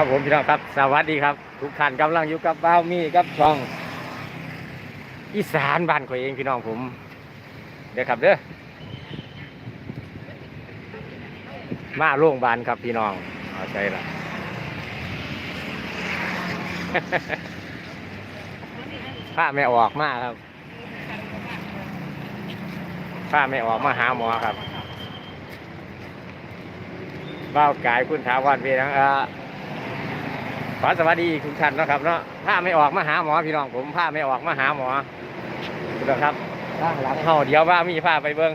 ครับผมพี่น้องครับ สวัสดีครับ ทุกท่านกำลังอยู่กับบ้าวมีกับช่อง อีสานบ้านข่อยเองพี่น้องผม เดี๋ยวครับเด้อมาโรงพยาบาลครับพี่น้องเอาใจละ ผ้าไม่ออกมากครับผ้าไม่ออกมาหาหมอครับเบ้ากายคุณถาวรเพียงอ่อ ขอสวัสดีทุกท่านนะครับเนาะผ้าไม่ออกมาหาหมอพี่น้องผมผ้าไม่ออกมาหาหมอดูครับข้างหลังเฮาเดี๋ยวว่ามีผ้าไปเบิ้ง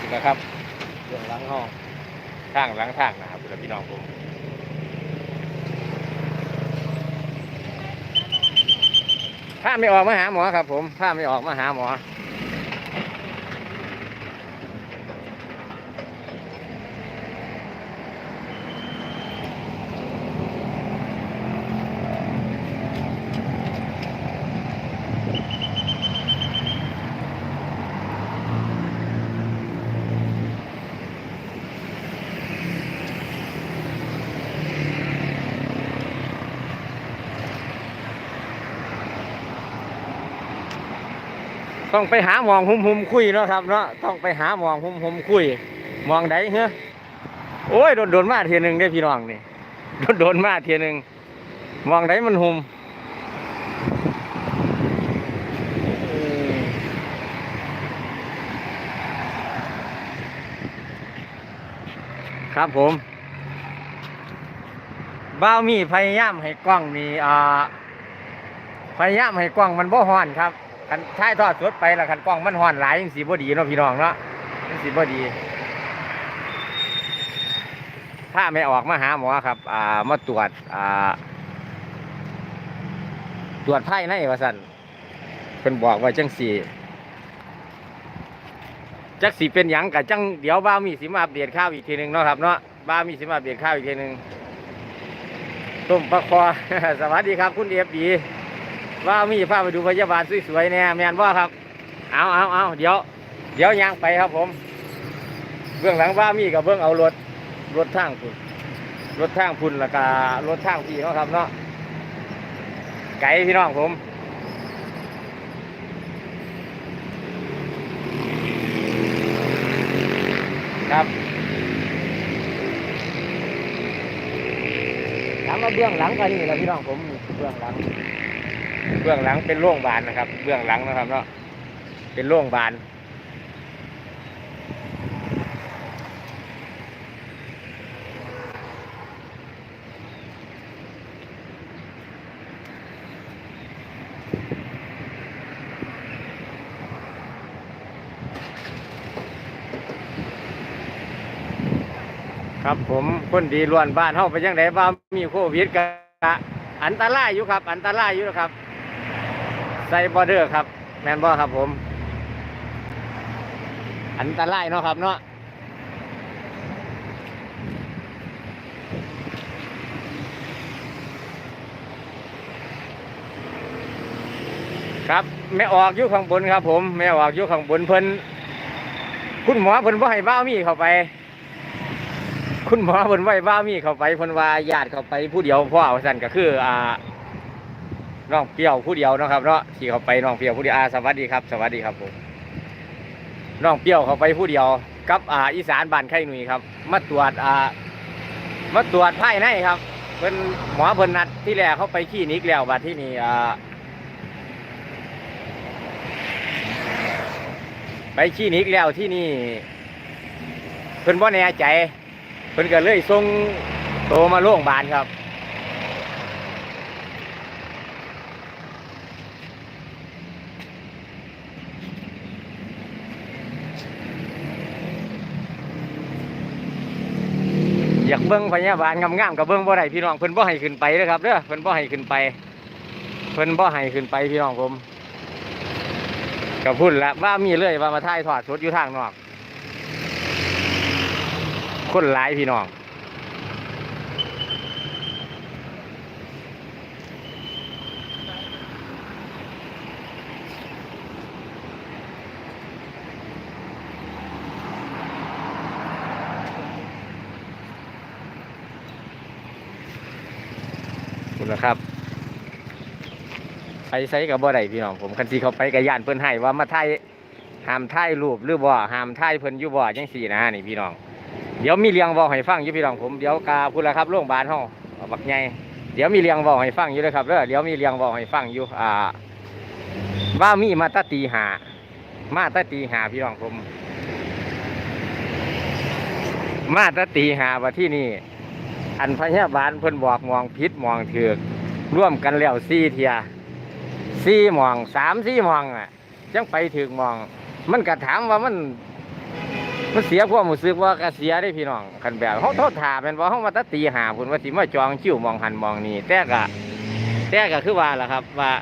ดูนะครับเรื่องหลังห้องข้างหลังทางนะครับพี่น้องผม ถ้าไม่ออกมาหาหมอครับ ผมถ้าไม่ออกมาหาหมอ ต้องไปหาหมองหุ่มหุมคุยเนาะครับเนาะต้องไปหาหมองหุ่มหุมคุยหมองใดเฮ้อโอ้ยโดนโดนมาเทียหนึงได้พี่น้องนี่โดนโดนมาเทียหนึงหมองใดมันหุมครับผมบ้าวมีพยายามให้กล้องมีอ่าพยายามให้กล้องมันบ่ฮ้อนครับ คันท้ายทอดสดไปแล้วคันกล้องมันห่อนหลายยังสีบดีเนาะพี่น้องเนาะยังสีบดี ถ้าไม่ออกมาหาหมอครับ อ่ามาตรวจอ่าตรวจไพ่ในว่าสันเป็นบอกว่าจังสีจักสีเป็นหยังกับจังเดี๋ยวบ้ามีสิมาอัปเดตข้าวอีกทีหนึ่งเนาะครับเนาะบ้ามีสิมาอัปเดตข้าวอีกทีหนึ่งต้มปลาคอ สวัสดีครับคุณเอฟดี ว่ามีพาไปดูพยาบาลสวยๆเนี่ยแมนว่าครับ เอาเอาเอาเดี๋ยว เดี๋ยวย่างไปครับผม เบื้องหลังว่ามีกับเบื้องเอารถ รถทางพุ่นรถทางพุ่นแล้วก็รถทางพี่เนาครับเนาะ ไก่พี่น้องผมครับถามมาเบื้องหลังกันนี่แหละพี่น้องผมเบื้องหลัง เบื้องหลังเป็นโรงพยาบาลนะครับ เบื้องหลังนะครับเนาะเป็นโรงพยาบาลครับผมคนดีล้วนบ้านเฮาไปยังไงบ้างมีโควิดกะอันตรายอยู่ครับ อันตรายอยู่นะครับ ใส่บอเดอร์ครับ แมนบอครับผม อันตรายเนาะครับเนาะครับแม่ออกอยู่ข้างบนครับ ผมแม่ออกอยู่ข้างบนเพิ่นคุณหมอเพิ่นบ่ให้บ้ามีเข้าไป คุณหมอเพิ่นไว้บ้ามีเข้าไปเพิ่นว่าญาติเข้าไปผู้เดียวพ่อเอาสั่นก็คือ อ่า น้องเปี้ยวผู้เดียวนะครับเนาะที่เขาไปน้องเปี้ยวผู้เดียวอาสวัสดีครับ สวัสดีครับผมน้องเปี้ยวเขาไปผู้เดียว กับอ่าอีสานบ้านไข่หนุ่ยครับ มาตรวจอ่ามาตรวจภายในครับเพิ่นหมอเพิ่นนัดที่แรกเขาไปคลินิกแล้วบัดที่นี่อ่าไปคลินิกแล้วที่นี่เพิ่นบ่แน่ใจเพิ่นก็เลยส่งโตมาโรงพยาบาลครับ อยากเบิ้งพยาบาลงามๆกับเบิ้งบ่ได้พี่น้องเพิ่นบ่ให้ขึ้นไปเด้อครับเด้อเพิ่นบ่ให้ขึ้นไป เพิ่นบ่ให้ขึ้นไปพี่น้องผมกับพุ่นละว่ามีเรื่อยว่ามาท่ายถอดชุดอยู่ทางนอก คนหลายพี่น้อง คุณนะครับไปไซกับบ่ได้พี่น้องผมคันสีเขาไปกับย่านเพิ่นให้ว่ามาถ่ายห้ามถ่ายรูปหรือบ่ห้ามถ่ายเพิ่นอยู่บ่จังสี่นะนี่พี่น้อง เดี๋ยวมีเรียงบอให้ฟังอยู่พี่น้องผมเดี๋ยวกาพูดแล้วครับโรงพยาบาลห้องบักใหญ่เดี๋ยวมีเรียงบอให้ฟังอยู่เลยครับเด้อเดี๋ยวมีเรียงบอให้ฟังอยู่อ่า ว่ามีมาตตีหามาตตีหาพี่น้องผม มาตตีหาว่าที่นี่ อันพยาบาลเพิ่นบอกมองพิษมองเถือกร่วมกันแล้วสี่เทียสี่มองสามสี่มองอะจังไปถึงมอง มันก็ถามว่ามัน มันเสียความรู้สึกว่าก็เสียได้พี่น้องคันแบบเขาโทษถามเป็นว่าเขามาตัดตีหาพุ่นว่าสิมาจองคิวมองหันมองนี่แต่ก็แต่ก็คือว่าล่ะครับ ว่า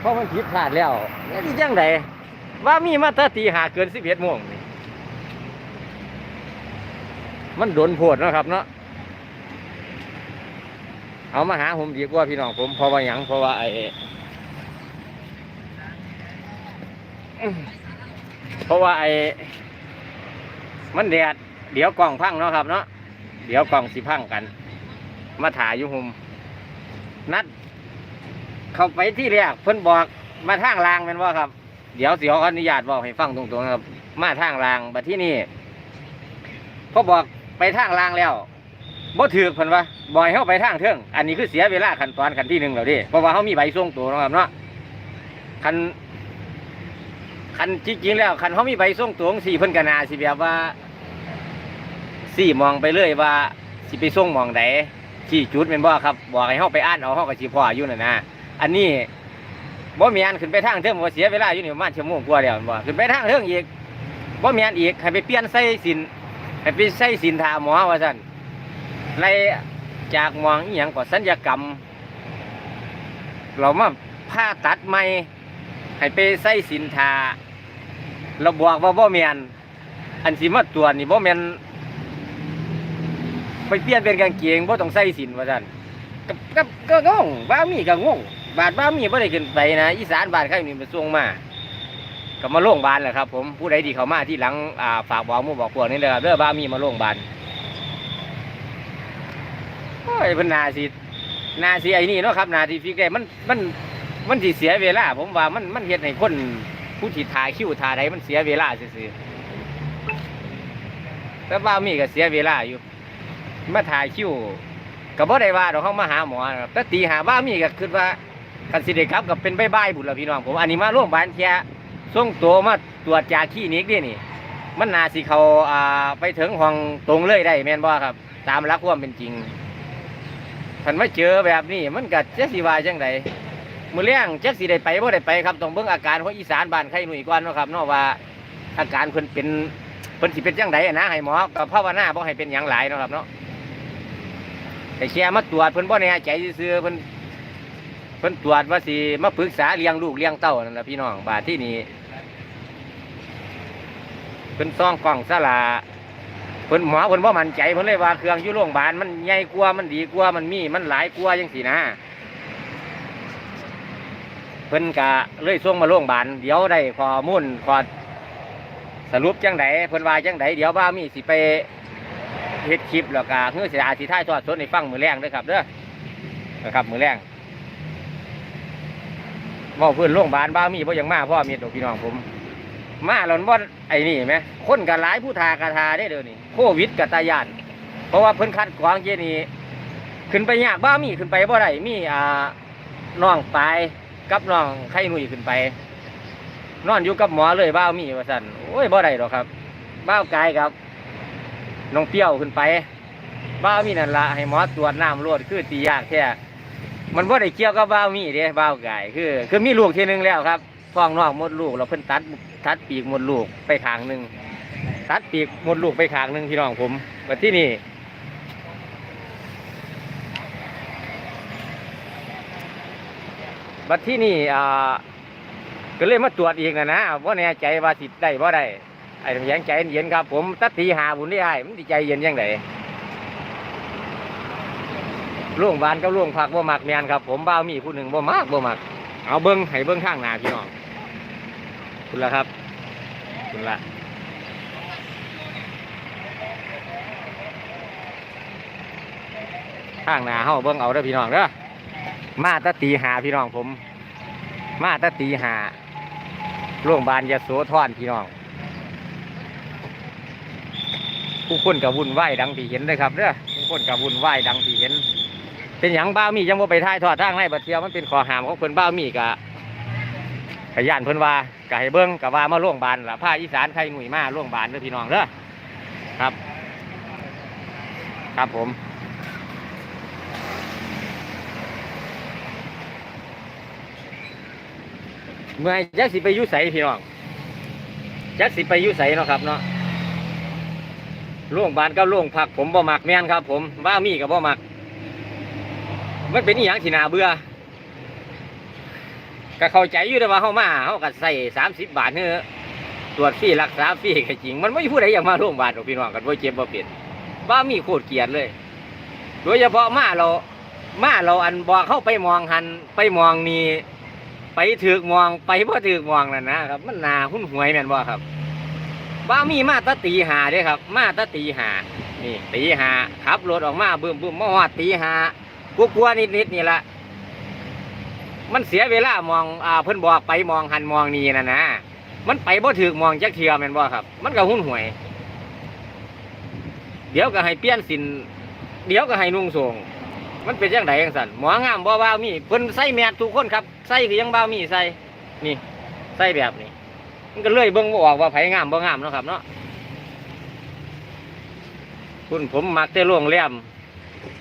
เพราะมันผิดพลาดแล้วนี่ที่จังไดว่ามีมาตัดตีหาเกินสิบเอ็ดโมงนี่ มันโดนโพดนะครับเนาะเอามาหาผมดีกว่าพี่น้องผมเพราะว่าหยังเพราะว่าไอ้เพราะว่าไอ้มันแดดเดี๋ยวกล่องพังเนาะครับเนาะเดี๋ยวกล่องสิพังกัน มาถ่ายอยู่หุมนัด เข้าไปที่แรกเพิ่นบอกมาทางรางเป็นว่าครับ เดี๋ยวสิขออนุญาตบอกให้ฟังตรงๆนะครับ มาทางรางบัดที่นี่พอบอก ไปทางรางแล้วบ่ถือเพิ่นว่าบอยเข้าไปทางเทิงอันนี้คือเสียเวลาขั้นตอนขั้นที่หนึ่งแล้วดิเพราะว่าเขามีใบส่งตัวนะครับเนาะคันคันจริงๆแล้วคันเขามีใบส่งตัวของสี่เพิ่นกนาสิแบบว่าสี่มองไปเลยว่าสิไปส่งมองไหนที่จุดเป็นบ่ครับบอกให้เขาไปอ่านเอาเขาก็สิพออยู่น่ะนะอันนี้บ่มีอันขึ้นไปทางเทิงบ่เสียเวลาอยู่นี่ประมาณชั่วโมงกว่าแล้วบ่ขึ้นไปทางเทิงอีกบ่มีอันอีกให้ไปเปลี่ยนใส่สิน ให้ไปใส่สินทาหมอว่าซั่นไล่จากหมองอีหยังก็สัญญกรรม เรามาผ่าตัดใหม่ให้ไปใส่สินทาเราบอกว่าบ่แมนอันสิมาตรวนี่บ่แมนไปเปลี่ยนเป็นกางเกงบ่ต้องใส่สินว่าซั่นก็ก็ก็งงบ้ามีก็งงบาดบ้ามีบ่ได้ขึ้นไปนะอีสานบานใครนี่มาส่งมา ก็มาโรงพยาบาลแหละครับ ผมผู้ใดที่เขามาที่หลังอ่าฝากบอกหมู่บอกพวกนี่เลยครับเด้อบ้ามีมาโรงพยาบาลโอ้ยเพิ่นนาสินาสิไอ้นี่เนาะครับนาสิฟิกได้มันมันมันสิเสียเวลา ผมว่ามันมันเฮ็ดให้คนผู้ที่ทาคิ้วทาใดมันเสียเวลาซื่อๆแต่ว่ามีก็เสียเวลาอยู่มาถ่ายคิ้วก็บ่ได้ว่าดอกเฮามาหาหมอครับแต่ตีหาว่ามีก็คิดว่าคันสิได้กลับก็เป็นใบายๆบุญล้วพี่น้องผมอันนี้มาโรงพยาบาลแค่ ส่งตัวมาตรวจจากคลินิกนี่นี่ มันนาสิเขาอ่าไปถึงห้องตรงเลยได้แม่นบ่ครับ ตามหลักความเป็นจริงคันมาเจอแบบนี้มันก็จสิว่าจังไดมือเลี้ยงเจสิได้ไปบ่ได้ไปครับต้องเบิ่งอาการของอีสานบ้านไข่หนุ่ยก่อนเนาะครับเนาะว่าอาการเพิ่นเป็นเพิ่นสิเป็นจังไดนะให้หมอกับภาวนาบ่ให้เป็นหยังหลายเนาะครับเนาะแต่แค่มาตรวจเพิ่นบ่แน่ใจซื่อเพิ่นเพิ่นตรวจว่าสิมาปรึกษาเลี้ยงลูกเลี้ยงเต้านั่นล่ะพี่น้องบาดที่นี่ พิ่นซ่องกล้องซะละเพิ่นหมอเพิ่นบ่ามันใจเพิ่นเลยว่าเครื่องอยู่โรงพยาบาลมันใหญ่กว่ามันดีกว่ามันมีมันหลายกว่าจังซี่นะเพิ่นกะเลยส่งมาโรงพยาบาลเดี๋ยวได้ข้อมูลข้อสรุปจังไดเพิ่นว่าจังไดเดี๋ยวบ้ามีสิไปเฮ็ดคลิปแล้วก็เฮือสิอาสิท้ายทอดสดให้ฟังมือแรงด้อครับเด้อนะครับมือแรงเว้าเพิ่นโรงพยาบาลบ้ามีบ่ยังมาพ่อมีดอกพี่น้องผม มาแล้วบ่ไอ้นี่แหมคนก็หลายผู้ทากระทาได้เด้อนี่โควิดกะตายาน เพราะว่าเพิ่นคัดกรองเจนี่ขึ้นไปยากบ้ามีขึ้นไปบ่ได้มีอ่าน้องปลายกับน้องไข่หนุ่ยขึ้นไป นอนอยู่กับหมอเลยบ้ามีว่าสันโอ้ยบ่ได้หรอกครับบ้าวกายครับน้องเปี้ยวขึ้นไปบ้ามีนั่นละให้หมอตรวจน้ำรวดคือตียากแค่มันบ่ได้เกี่ยวกับบ้ามีเด้บ้าวกายคือ คือมีลูกทีนึงแล้วครับท้องนอกมดลูกเราเพิ่นตัด ตัดปีกหมดลูกไปขางหนึ่งตัดปีกหมดลูกไปขางหนึ่งพี่น้องผมมาที่นี่บัดที่นี่อ่าก็เลยมาตรวจอีกนะนะว่าแน่ใจว่าสิได้ว่าได้ไอ้น้ำแข็งใจเย็นครับผมตัดตีหาบุญได้ไอ้มันดีใจเย็นยังไงล่วงบานก็ล่วงผักบ่มักแมนครับผมบ้าวมีผู้หนึ่งบ่มากบ่มัก เอาเบิ้งให้เบิ้งข้างหน้าพี่น้อง คุณละครับ คุณละทางหน้าเฮาเบิ่งเอาเด้อพี่น้องเด้อมาตะตีหาพี่น้องผม มาตะตีหาโรงพยาบาลยโสธรพี่น้อง ผู้คนกับวุ่นวายดังที่เห็นเลยครับเด้อผู้คนกับวุ่นวายดังที่เห็น เป็นหยังบ้ามียังบ่ไปท่ายทอดทางในบัดเทียวมันเป็นข้อหามของเพิ่นบ้ามีกะ กะย่านเพิ่นว่ากะให้เบิ่งกะว่ามาโรงบาลล่ะภาคอีสานใครหนุ่ยมาโรงบาลเด้อพี่น้องเด้อครับ ครับผมเมื่อจักสิไปยุใสพี่น้องจักสิไปยุใสเนาะครับเนาะโรงบาลกับโรงพักผมบ่หมักแม่นครับ ผมบ้ามีกับบ่หมัก มันเป็นอหย่างที่นาเบื่อ ก็เข้าใจอยู่แต่ว่าเฮามาเฮาก็ใส่สามสิบบาทเนื้อตรวจฟรีรักษาฟรีก็จริง มันไม่มีผู้ใดอยากมาโรงพยาบาลหรอกพี่น้องกันบ่เจ็บบ่เป็นบ้ามีโคตรเกลียดเลย โดยเฉพาะมาเรามาเราอันบอกเข้าไปมองหันไปมองนี่ไปถือมองไปพ่ถือมองนั่นนะครับ มันนาหุ้นหวยแม่นบ่ครับบ้ามีมาตะตีหาเด้ครับ มาตะตีหานี่ตีหาขับรถออกมาบึ้มบึ้มมาฮอดตีหากลัวๆนิดนี่ละ มันเสียเวลามองอ่าเพิ่นบอกไปมองหันมองนี่นะนะมันไปบ่ถือกมองจักเทื่อแม่นบ่ครับ มันก็หุ้นหวย เดี๋ยวก็ให้เปลี่ยนสิน เดี๋ยวก็ให้นุ่งส่งมันเป็นยังไงยังสันหมองามบ่บ่ามีเพิ่นใส่แมสทุกคนครับใส่คือยังบ่ามีใส่นี่ใส่แบบนี้ มันก็เลยเบิ่งบ่ออกว่าไผงามบ่งามเนาะครับ เนาะคุณผมมักแต่โรงแรม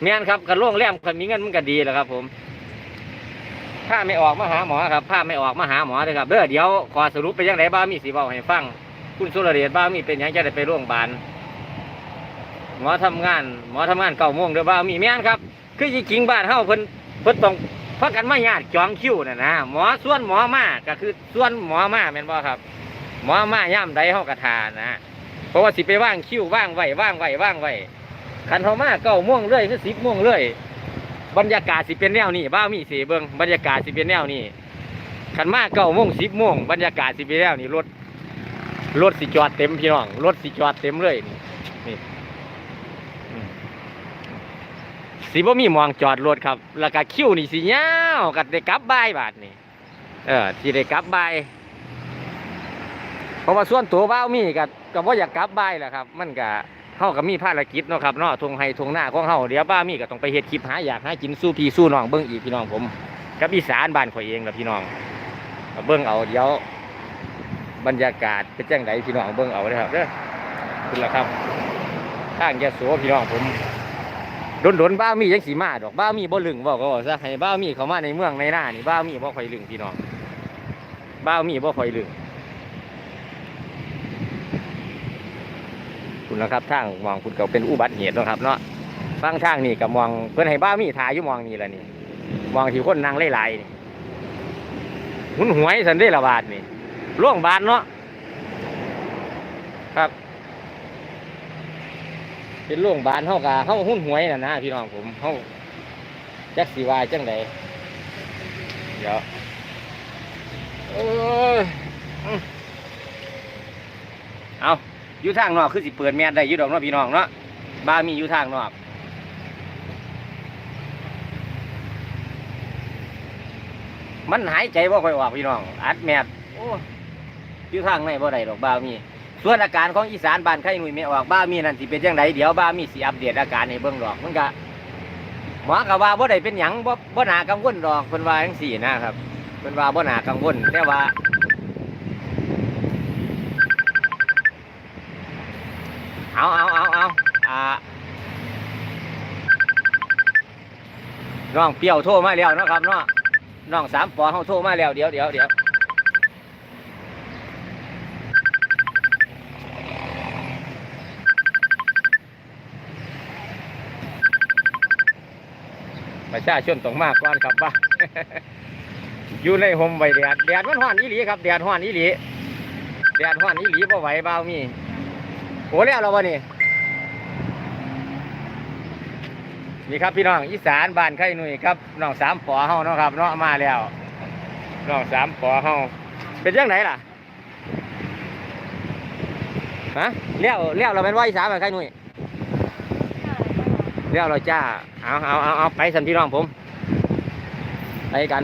แม่นครับกับโรงแรมคันมีเงินมันก็ดีแหละครับ ผม ถ้าไม่ออกมาหาหมอครับถ้าไม่ออกมาหาหมอเลยครับเด้อเดี๋ยวขอสรุปไปยังไงบ้าวมีสิเว้าให้ฟัง คุณสุรเดชบ้าวมีเป็นยังจะได้ไปโรงพยาบาลหมอทำงาน หมอทำงานเก้าโมงเด้อบ่าวมีแม่นครับ คือจริงบ้านเฮาเพิ่นเพิ่นต้องพักกันมาญาติจองคิวน่ะนะหมอส่วนหมอมาก็คือส่วนหมอมาแม่นบ่ครับ หมอมาย่ำใดเฮาก็ทานะเพราะว่าสิไปว่างคิวว่างไว้ว่างไว้ว่างไว้คันเฮามาเก้าโมงเรื่อยคือสิบโมงเรื่อย บรรยากาศสิเป็นแนวนี้บ้ามีสิเบิงบรรยากาศสิเป็นแนวนี้คันมาเก้าโมงสิบโมงบรรยากาศสิเป็นแนวนี้รถรถสิจอดเต็มพี่น้องรถสิจอดเต็มเลยนี่นี่สิบ่มีมองจอดรถครับ แล้วก็คิวนี่สิยาวก็ได้กลับบ่ายบาทนี่เออสิได้กลับบ่ายเพราะว่าส่วนตัวบ้ามีก็ก็บ่อยากกลับบ้านแหละครับ มันก็ เฮาก็มีภารกิจเนาะครับเนาะทงไห้ทงหน้าของเฮาเดี๋ยวบ้ามีก็ต้องไปเฮ็ดคลิปหาอยากหากินสู้พี่สู้น้องเบิ่งอีกพี่น้องผมกับอีสานบ้านข่อยเองล่ะพี่น้องเบิ่งเอาเดี๋ยวบรรยากาศเป็นจังไดพี่น้องเบิ่งเอาเด้ครับเด้อคุณล่ะครับทางยะโสพี่น้องผมโดนๆบ้ามีจังสีมาดอกบ้ามีบ่ลึงบอกก็ซะให้บ้ามีเขามาในเมืองในหน้านี่บ้ามีบ่ค่อยลึงพี่น้องบ้ามีบ่ค่อยลึง คุณ นะครับทางมองคุณเก็เป็นอุบัติเหตุนะครับเนาะฟังทางนี่กับมองเพื่อนให้บ้ามีถ่ายอยู่มองนี่แหละนี่มองที่คนนางไล่ๆนี่หุนหวยสันได้ละบาทนี่ล่วงบาทเนาะครับ เป็นล่วงบานเฮากะเฮาหุ้นหวยน่ะนะพี่น้องผมเฮาจักสีวายจังไดเดี๋ยวโอ้ยอืมเอา อยู่ทางนอกคือสิเปิดแมสได้อยู่ดอกเนาะพี่น้องเนาะบ้ามีอยู่ทางนอกมันหายใจบ่ค่อยออกพี่น้อง อัดแมสโอ้อยู่ทางในบ่ได้ดอกบ้ามี ส่วนอาการของอีสานบ้านไข่หนุ่ยไม่ออกบ้ามีนั่นสิเป็นจังไดเดี๋ยวบ้ามีสิอัปเดตอาการให้เบิ่งดอกมันก็หมอก็ว่าบ่ได้เป็นหยังบ่บ่น่ากังวลดอกเพิ่นว่าจังซี่นะครับเพิ่นว่าบ่น่ากังวลแต่ว่า เอาเอาเอาเอาอ่าน้องเปรี้ยวโทรมาแล้วนะครับเนาะน้องสามปอเขาโทรมาแล้วเดี๋ยวเดี๋ยวเดี๋ยวประชาชนต้องมากก่อนครับบ้าอยู่ในห่มใบแดดแดดมันห้อนอีหลีครับแดดห้อนอีหลีแดดห้อนอีหลีบ่ไหวเบามี โอ้แล้วเราวะนี่นี่ครับพี่น้องอีสานบ้านไข่หนุ่ยครับน้องสามปอเฮาเนาะครับเนาะมาแล้วน้องสามปอเฮาเป็นยังไงล่ะฮะเลี้ยวเลี้ยวเราเป็นว่าอีสานบ้านไข่หนุ่ยเดี๋ยวเราจ้าเอาเอาเอาเอาไปสันพี่น้องผมไปกัน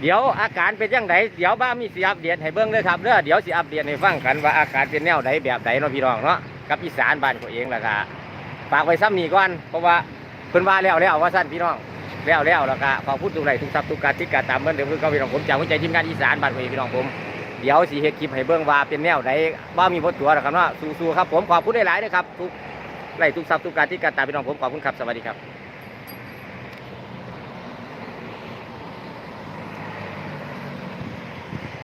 เดี๋ยวอาการเป็นยังไงเดี๋ยวบ้ามีสิอัปเดตให้เบิ้งเลยครับเด้อเดี๋ยวสิอัปเดตให้ฟังกันว่าอาการเป็นแนวใดแบบใดเนาะพี่น้องเนาะกับอีสานบ้านเขาเองแหละครับฝากไว้ซ้ำนี้ก่อนเพราะว่าเพิ่นว่าแล้วแล้วว่าสั้นพี่น้องแล้วแล้วแล้วก็ขอพูดทุกไรทุกทรัพย์ทุกการที่การตามเหมือนเดิมคือเก็พี่น้องผมจากหัวใจทีมงานอีสานบ้านเขาเองพี่น้องผมเดี๋ยวสิเฮ็ดคลิปให้เบิ้งว่าเป็นแนวใดบ้ามีพดตัวหรอครับเนาะสู้ๆครับผมขอบคุณหลายๆนะครับทุกไรทุกทรัพย์ทุกการที่การตามพี่น้องผมขอบคุณครับสวัสดีครับ